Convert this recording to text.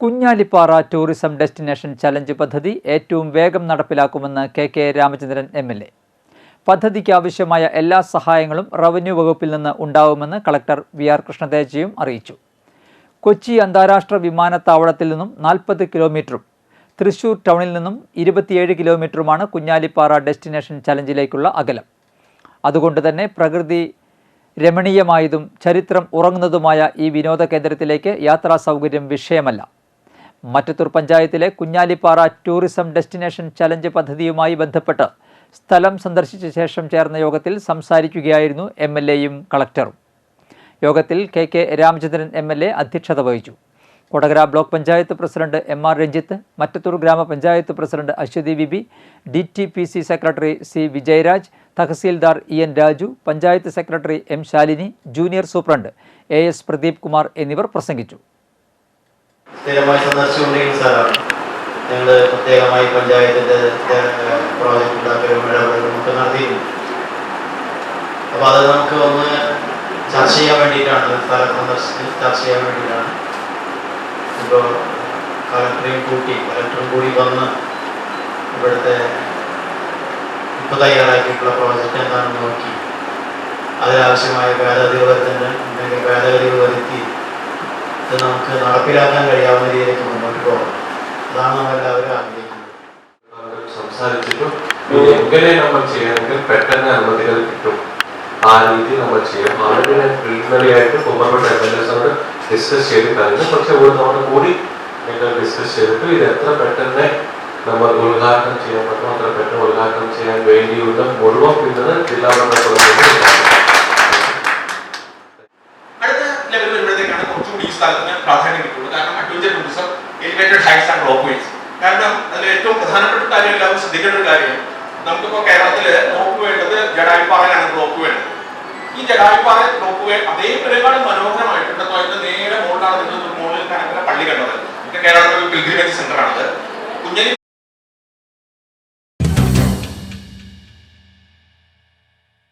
Kunjalippara tourism destination challenge പദ്ധതി ഏറ്റവും വേഗം നടപ്പിലാക്കുമെന്ന് K K Ramachandran M L A. പദ്ധതിക്ക് ആവശ്യമായ എല്ലാ സഹായങ്ങളും റവന്യൂ വകുപ്പിൽ നിന്ന് ഉണ്ടാവുമെന്ന് കളക്ടർ വി ആർ കൃഷ്ണതേജയും അറിയിച്ചു. കൊച്ചി അന്താരാഷ്ട്ര വിമാനത്താവളത്തിൽ നിന്നും നാൽപ്പത് കിലോമീറ്ററും തൃശൂർ ടൗണിൽ നിന്നും ഇരുപത്തിയേഴ് കിലോമീറ്ററുമാണ് കുഞ്ഞാലിപ്പാറ ഡെസ്റ്റിനേഷൻ ചലഞ്ചിലേക്കുള്ള അകലം. അതുകൊണ്ട് തന്നെ പ്രകൃതി രമണീയമായതും ചരിത്രം ഉറങ്ങുന്നതുമായ ഈ വിനോദ കേന്ദ്രത്തിലേക്ക് യാത്രാ സൗകര്യം വിഷയമല്ല. മറ്റത്തൂർ പഞ്ചായത്തിലെ കുഞ്ഞാലിപ്പാറ ടൂറിസം ഡെസ്റ്റിനേഷൻ ചലഞ്ച് പദ്ധതിയുമായി ബന്ധപ്പെട്ട് സ്ഥലം സന്ദർശിച്ച ശേഷം ചേർന്ന യോഗത്തിൽ സംസാരിക്കുകയായിരുന്നു എം എൽ എയും കളക്ടറും. യോഗത്തിൽ K K Ramachandran M L A അധ്യക്ഷത വഹിച്ചു. Kodakara block panchayat president M R Ranjith Mattathur grama panchayat president Aswathi VB D T P C secretary C Vijayaraj tahsildar E N Raju panchayat secretary M Shalini junior superintendent A S Pradeep Kumar എന്നിവർ പ്രസംഗിച്ചു. സ്ഥിരമായി സന്ദർശിച്ചുകൊണ്ടിരിക്കുന്ന സ്ഥലമാണ് ഞങ്ങൾ പ്രത്യേകമായി പഞ്ചായത്തിന്റെ project ഉണ്ടാക്കലും ഇടപെടലും ഒക്കെ നടത്തിയിരുന്നു. അപ്പോൾ അത് നമുക്ക് ഒന്ന് ചർച്ച ചെയ്യാൻ വേണ്ടിയിട്ടാണ് സ്ഥലം സന്ദർശിച്ച് ചർച്ച ചെയ്യാൻ വേണ്ടിയിട്ടാണ്. ഇപ്പോൾ കളക്ടറെയും കൂട്ടി കളക്ടറും കൂടി വന്ന് ഇവിടുത്തെ ഇപ്പോൾ തയ്യാറാക്കിയിട്ടുള്ള പ്രോജക്റ്റ് എന്താണെന്ന് നോക്കി. അതിനാവശ്യമായ ഭേദഗതികൾ വരുത്തുന്നുണ്ട് ഭേദഗതികൾ വരുത്തി ഇത് നമുക്ക് നടപ്പിലാക്കാൻ കഴിയാവുന്ന രീതിയിലേക്ക് മുന്നോട്ട് പോകണം. അതാണ് നമ്മളെല്ലാവരും ആഗ്രഹിക്കുന്നത്. അവരോട് സംസാരിച്ചിട്ടും എങ്ങനെ നമ്മൾ ചെയ്യണമെങ്കിൽ പെട്ടെന്ന് അനുമതികൾ കിട്ടും. ആ രീതി നമ്മൾ ചെയ്യും അവരുടെ പ്രിലിമിനറി ആയിട്ട് ബഹുമാനപ്പെട്ട എം എൽ എസിനോട് ഡിസ്കസ് ചെയ്ത് കഴിഞ്ഞു പക്ഷെ ഒരു തവണ കൂടി നിങ്ങൾ ഡിസ്കസ് ചെയ്തിട്ട് ഇത് എത്ര പെട്ടെന്ന് നമ്മൾ ഉദ്ഘാടനം ചെയ്യാൻ പറ്റും അത്ര പെട്ടെന്ന് ഉദ്ഘാടനം ചെയ്യാൻ വേണ്ടിയുള്ള മുഴുവൻ പിന്തുണ ജില്ലാ ഭരണകൂടം സ്ഥലത്തിന് പ്രാധാന്യം കിട്ടുള്ളൂ. കാരണം adventure tourism elevated heights and ropeways കാരണം അതിൽ ഏറ്റവും പ്രധാനപ്പെട്ട കാര്യം എല്ലാവരും ശ്രദ്ധിക്കേണ്ട ഒരു കാര്യം നമുക്കിപ്പോൾ കേരളത്തിൽ റോപ്പ് വേണ്ടത് ജഡായിപ്പാറയാണ് റോപ്പ് വേണ്ടത് ഈ ജഡായിപ്പാറ റോപ്പ് വേ പരിപാടി മനോഹരമായിട്ടുണ്ട്. അതിന്റെ നേരെ മുകളിലാണ് മുകളിൽ കനകര പള്ളി കണ്ടത്. കേരളത്തിലെ പിൽഗ്രിമേജ് സെന്റർ ആണത്. കുഞ്ഞലി